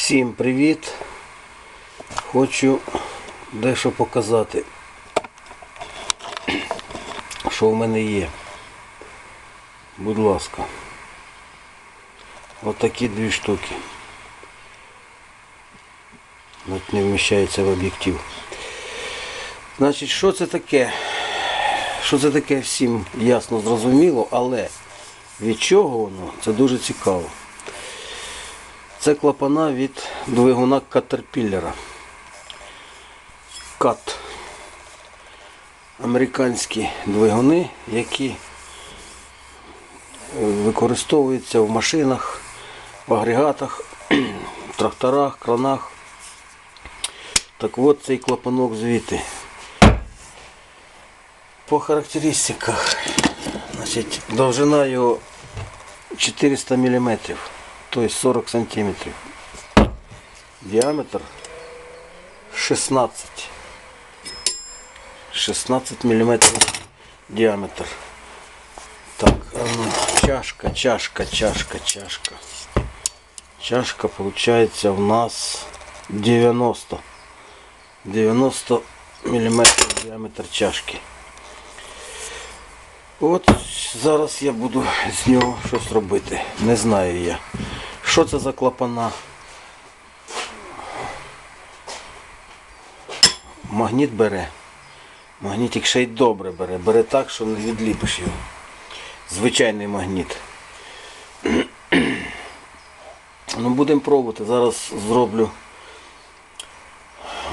Всім привіт! Хочу дещо показати, що в мене є. Будь ласка. Отакі дві штуки. От не вміщається в об'єктив. Значить, що це таке? Що це таке всім ясно зрозуміло, але від чого воно? Це дуже цікаво. Це клапана від двигуна Caterpillar. Кат. Американські двигуни, які е, використовуються в машинах, в агрегатах, в тракторах, кранах. Так от цей клапанок звідти. По характеристиках, значить, довжина його 400 мм, тобто 40 см. Діаметр 16. 16 мм діаметр. Так, ну, чашка, чашка, чашка, чашка. Чашка получается у нас 90. 90 мм діаметр чашки. От зараз я буду з нього щось робити. Не знаю я. Що це за клапана? Магніт бере. Магнітик ще й добре бере. Бере так, що не відліпиш його. Звичайний магніт. Ну, будемо пробувати. Зараз зроблю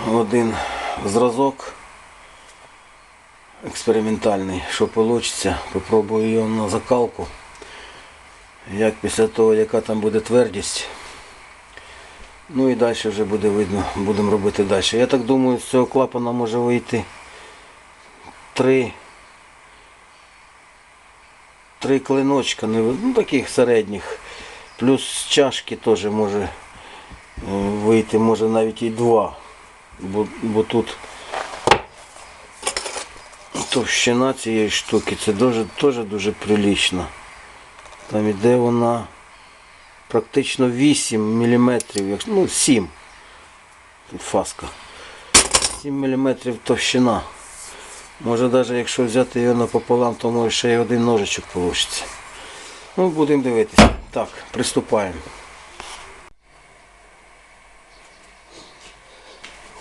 один зразок експериментальний, що вийде. Попробую його на закалку. Як після того, яка там буде твердість. Ну і далі вже буде видно, будемо робити далі. Я так думаю, з цього клапана може вийти три, три клиночка, ну таких середніх. Плюс чашки теж може е, вийти, може навіть і два. Бо, бо тут товщина цієї штуки, це дуже, теж дуже прилічно. Там іде вона практично 8 мм, ну 7. Тут фаска. 7 мм товщина. Може навіть якщо взяти його напополам, то може ще й один ножичок вийде. Ну, будемо дивитися. Так, приступаємо.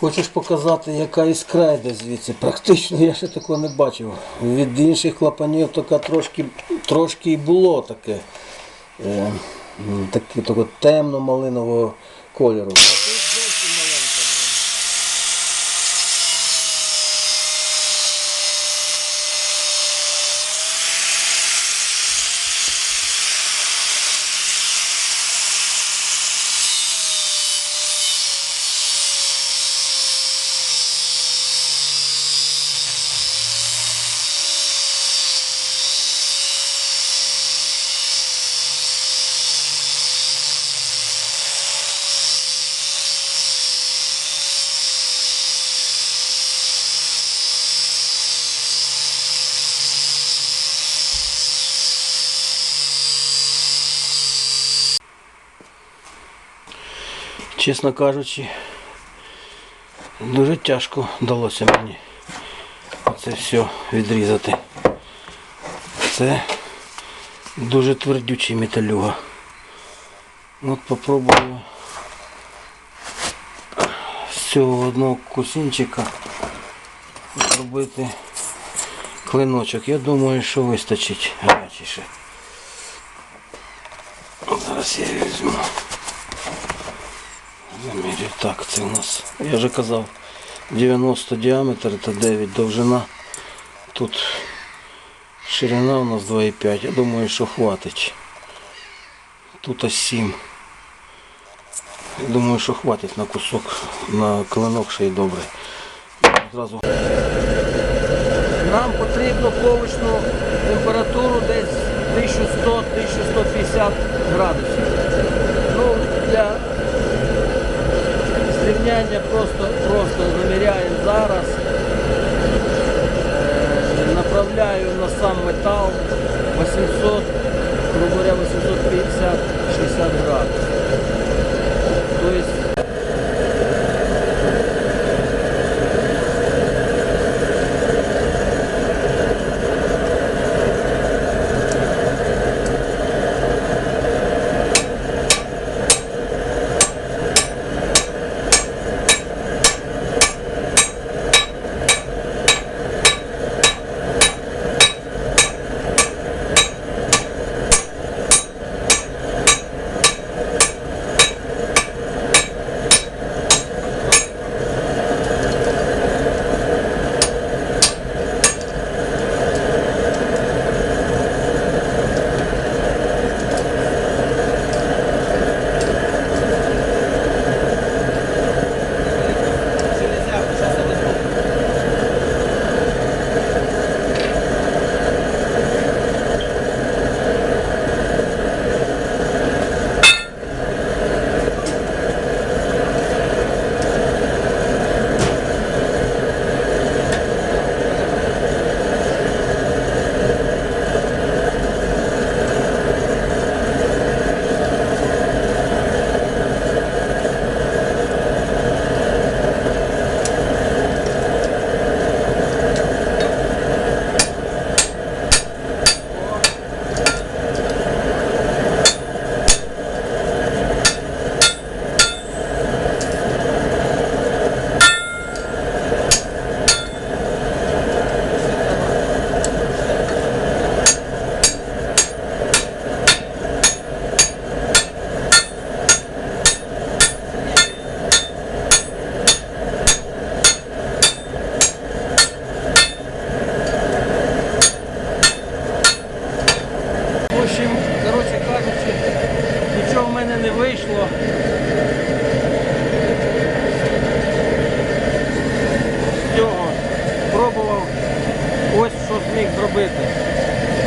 Хочеш показати, яка іскра йде звідси? Практично я ще такого не бачив. Від інших клапанів така трошки, трошки і було таке. Е, таке, такого темно-малинового кольору. Чесно кажучи, дуже тяжко вдалося мені це все відрізати. Це дуже твердючий металюга. От попробую з цього одного кусінчика зробити клиночок. Я думаю, що вистачить гарячіше. Зараз я візьму. Замірю. Так, це у нас, я вже казав, 90 діаметр, це 9 довжина. Тут ширина у нас 2,5. Я думаю, що хватить. Тут ось 7. Я думаю, що хватить на кусок, на клинок ще й добре. Зразу. Нам потрібно поверхну температуру десь 1100-1150 градусів. Ну, для зрівняння просто, просто заміряємо зараз. Е, Направляю на сам метал 800, грубо говоря, 850-60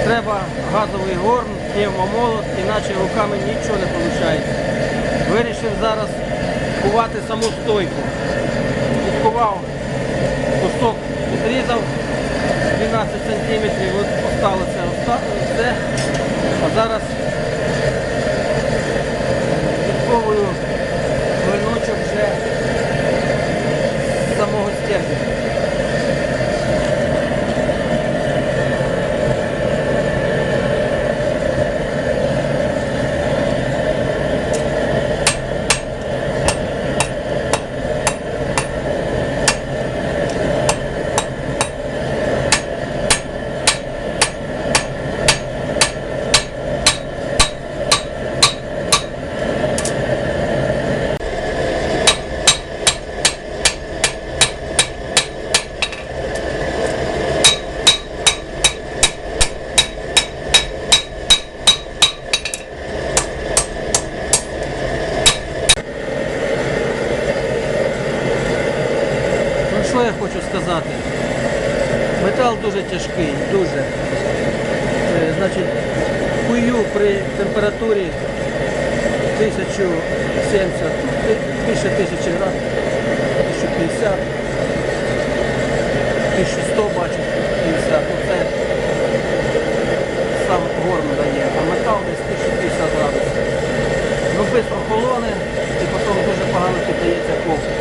Треба газовий горн, пневмомолот, іначе руками нічого не виходить. Вирішив зараз кувати саму стойку. Підкував кусок, підрізав 12 сантиметрів, от осталося все. А зараз відковую клиночок вже з самого стержня. Що я хочу сказати? Метал дуже тяжкий, дуже. Е, Значить, кую при температурі 1070, ну, більше 1000 градусів, 1050, 1100 бачу, 50. Ну, це сам горн дає, а метал десь 1050 градусів. Ну, швидко холоне і потім дуже погано піддається ковку.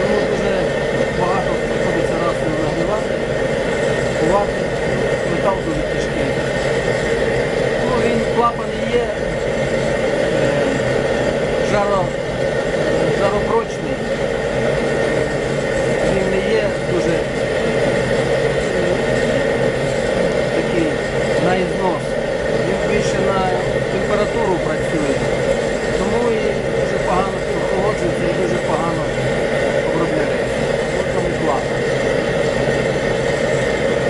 Тому дуже багато приходиться раз його нагрівати, кувати. Метал дуже тяжкий. Ну, він клапан є е, жаро, жаропрочний. Він не є дуже е, такий на ізнос. Він більше на температуру працює. Тому і дуже погано охолоджується і дуже погано обробляється. Ось тому клапан.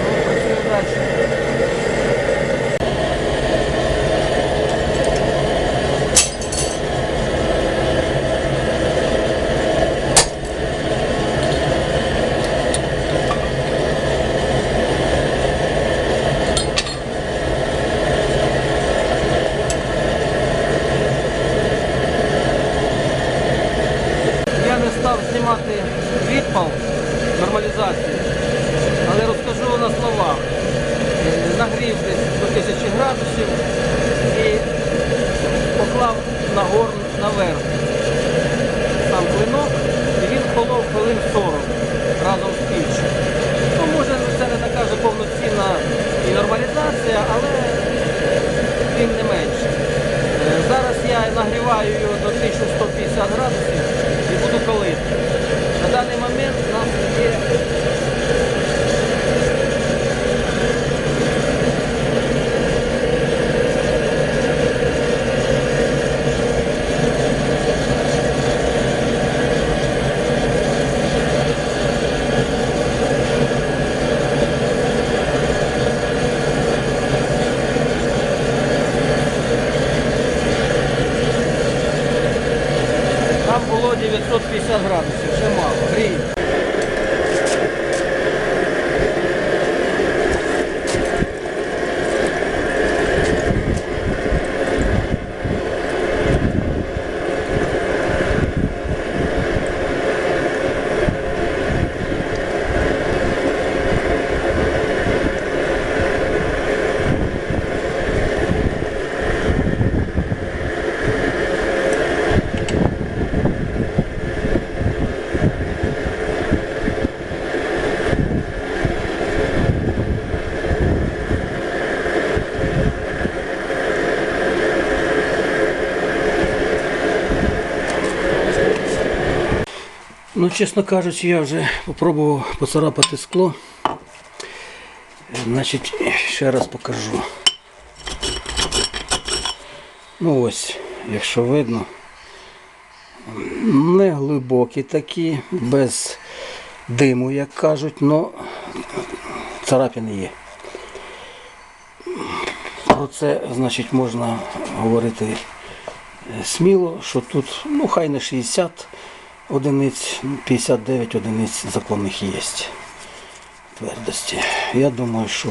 Ну, працюємо далі. Я не став знімати відпал нормалізації, але розкажу на словах. Е, десь до 1000 градусів і поклав на горн наверх сам клинок, і він холов хвилин 40 разом з піччю. Ну, може, це не така вже повноцінна і нормалізація, але тим не менше. Е, Зараз я нагріваю його до 1150 градусів і буду колити. На даний момент у нас є Там було 950 градусів, вже мало. Гріє. Ну, чесно кажучи, я вже спробував поцарапати скло. Значить, ще раз покажу. Ну ось, якщо видно, не глибокі такі, без диму, як кажуть, але царапини є. Про це, значить, можна говорити е, сміло, що тут, ну хай не 60 одиниць, ну, 59 одиниць законних є твердості. Я думаю, що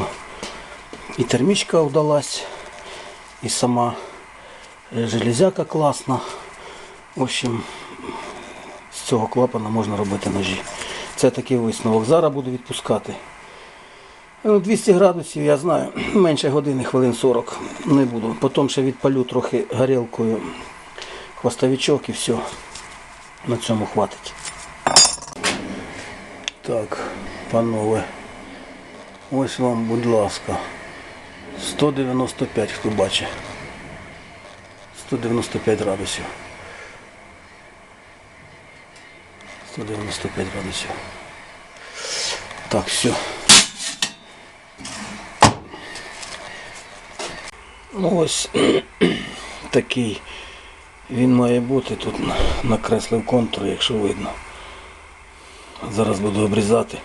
і термічка вдалась, і сама железяка класна. В общем, з цього клапана можна робити ножі. Це такий висновок. Зараз буду відпускати. Ну, 200 градусів, я знаю, менше години, хвилин 40 не буду. Потім ще відпалю трохи горілкою хвостовичок і все. На цьому хватить. Так, панове. Ось вам, будь ласка. 195, хто бачить. 195 градусів. 195 градусів. Так, все. Ну ось такий він має бути тут накреслив контур, якщо видно. Зараз буду обрізати.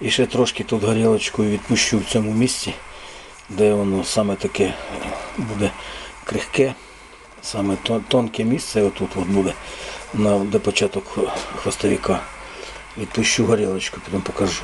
І ще трошки тут горілочкою відпущу в цьому місці, де воно саме таке е, буде крихке, саме тонке місце, отут от буде, на, де початок хво- хвостовика. Відпущу горілочку, потім покажу.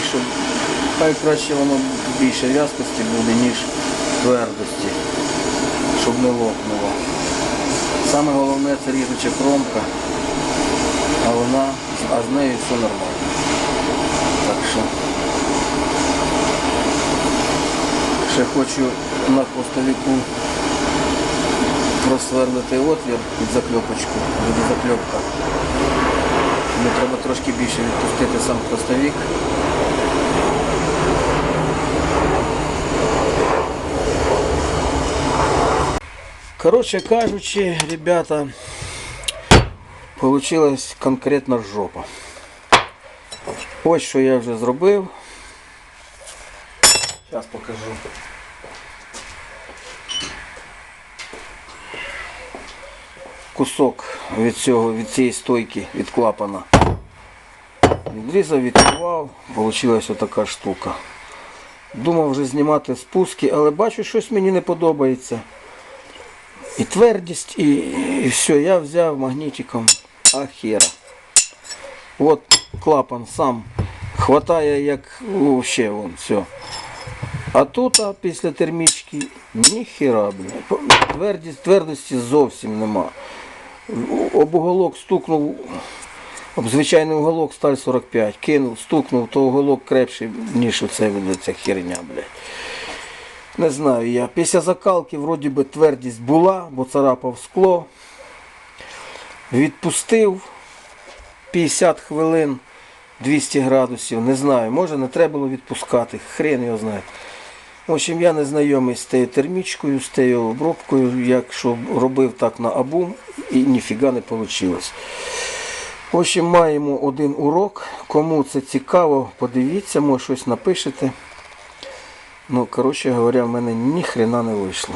Нагрузки, щоб хай краще воно більше в'язкості буде, ніж твердості, щоб не лопнуло. Саме головне це ріжуча кромка, а вона, а з нею все нормально. Так що ще хочу на хвостовику просверлити отвір під закльопочку, буде закльопка. Мені треба трошки більше відпустити сам хвостовик. Коротше кажучи, ребята, получилась конкретна жопа. Ось що я вже зробив. Зараз покажу. кусок від цього, від цієї стойки, від клапана. Відрізав, відкривав, вийшла така штука. Думав вже знімати спуски, але бачу, щось мені не подобається. І твердість, і, і все. Я взяв магнітиком ахера. От клапан сам хватає як вообще вон все. А тут а після термічки ніхіра, блін. Твердість, твердості зовсім нема. Об уголок стукнув, об звичайний уголок сталь 45, кинув, стукнув, то уголок крепший, ніж оце ця херня, блядь. Не знаю я. Після закалки вроді би твердість була, бо царапав скло. Відпустив 50 хвилин 200 градусів. Не знаю, може не треба було відпускати. Хрен його знає. В общем, я не знайомий з тією термічкою, з тією обробкою, якщо робив так на абум і ніфіга не вийшло. В общем, маємо один урок. Кому це цікаво, подивіться, може щось напишете. Ну, коротше говоря, в мене ні хрена не вийшло.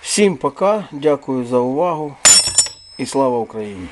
Всім пока, дякую за увагу і слава Україні!